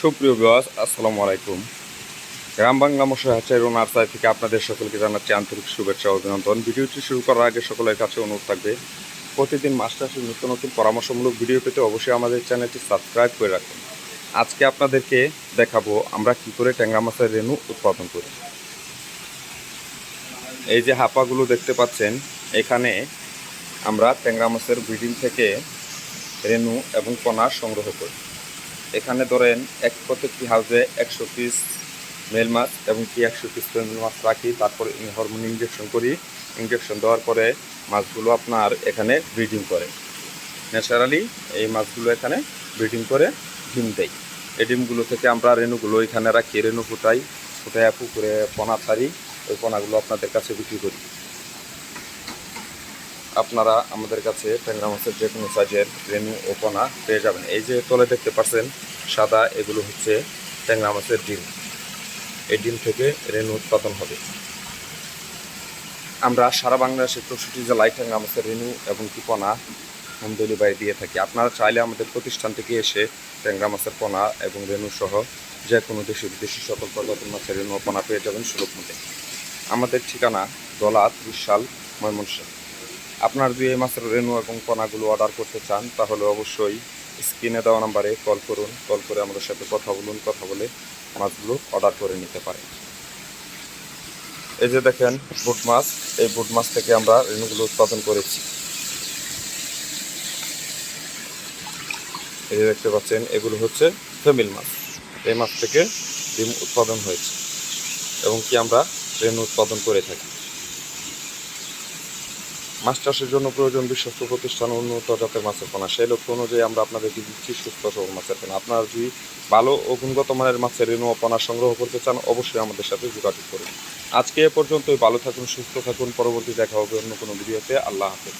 সুপ্রিয় বিওয়াস আসসালামু আলাইকুম। গ্রাম বাংলা মশাই হাচাই ও নার্সারি থেকে আপনাদের সকলকে জানাচ্ছি আন্তরিক শুভেচ্ছা অভিনন্দন। ভিডিওটি শুরু করার আগে সকলের কাছে অনুরোধ থাকবে, প্রতিদিন মাস্টার্সের নিত্য নতুন পরামর্শমূলক ভিডিও পেতে অবশ্যই আমাদের চ্যানেলটি সাবস্ক্রাইব করে রাখুন। আজকে আপনাদেরকে দেখাবো আমরা কি করে ট্যাংরা মাছের রেণু উৎপাদন করি। এই যে হাঁপাগুলো দেখতে পাচ্ছেন, এখানে আমরা ট্যাংরা মাছের ব্রিডিং থেকে রেণু এবং কণা সংগ্রহ করি। এখানে ধরেন এক প্রত্যেকটি হাউসে একশো পিস মেল মাছ এবং কি একশো পিস ফিমেল মাছ রাখি, তারপরে হরমোন ইঞ্জেকশন করি। ইঞ্জেকশন দেওয়ার পরে মাছগুলো আপনার এখানে ব্রিডিং করে। ন্যাচারালি এই মাছগুলো এখানে ব্রিডিং করে ডিম দেয়। এই ডিমগুলো থেকে আমরা রেণুগুলো এখানে রাখি। রেণু ফুটাই ফুটাই পুকুরে পোনা ছাড়ি, ওই পোনাগুলো আপনাদের কাছে বিক্রি করি। আপনারা আমাদের কাছে ট্যাংরা মাছের যে কোনো সাইজের রেনু ও পোনা পেয়ে যাবেন। এই যে তলে দেখতে পাচ্ছেন, সাদা, এগুলো হচ্ছে ট্যাংরা মাছের ডিম। এই ডিম থেকে রেণু উৎপাদন হবে। আমরা সারা বাংলাদেশের চৌষট্টি জেলায় ট্যাংরা মাছের রেনু এবং পোনা হোম ডেলিভারি দিয়ে থাকি। আপনারা চাইলে আমাদের প্রতিষ্ঠান থেকে এসে ট্যাংরা মাছের পোনা এবং রেনু সহ যে কোনো দেশি বিদেশি সকল প্রজাতির মাছের ও পোনা পেয়ে যাবেন সুলভ মূল্যে। আমাদের ঠিকানা দলা ত্রিশাল ময়মনসিংহ। আপনার যদি এই মাছের রেণু এবং পোনাগুলো অর্ডার করতে চান, তাহলে অবশ্যই স্ক্রিনে দেওয়া নাম্বারে কল করুন। কল করে আমাদের সাথে কথা বলুন, কথা বলে মাছগুলো অর্ডার করে নিতে পারেন। এই যে দেখেন বুট মাছ, এই বুট মাছ থেকে আমরা রেণুগুলো উৎপাদন করেছি। এই যে দেখতে পাচ্ছেন, এগুলো হচ্ছে ফেমিল মাছ। এই মাছ থেকে ডিম উৎপাদন হয়েছে এবং কি আমরা রেণু উৎপাদন করে থাকি। মাছ চাষের জন্য প্রয়োজন বিশ্বস্ত প্রতিষ্ঠান উন্নত জাতের মাছের পোনা। সেই লক্ষ্য অনুযায়ী আমরা আপনাদেরকে দিচ্ছি সুস্থ সবল মাছের পোনা। আপনারা যদি ভালো ও গুণগত মানের মাছের ঋণ পোনা সংগ্রহ করতে চান, অবশ্যই আমাদের সাথে যোগাযোগ করুন। আজকে এ পর্যন্তই। ভালো থাকুন, সুস্থ থাকুন। পরবর্তী দেখা হবে অন্য কোনো ভিডিওতে। আল্লাহ হাফেজ।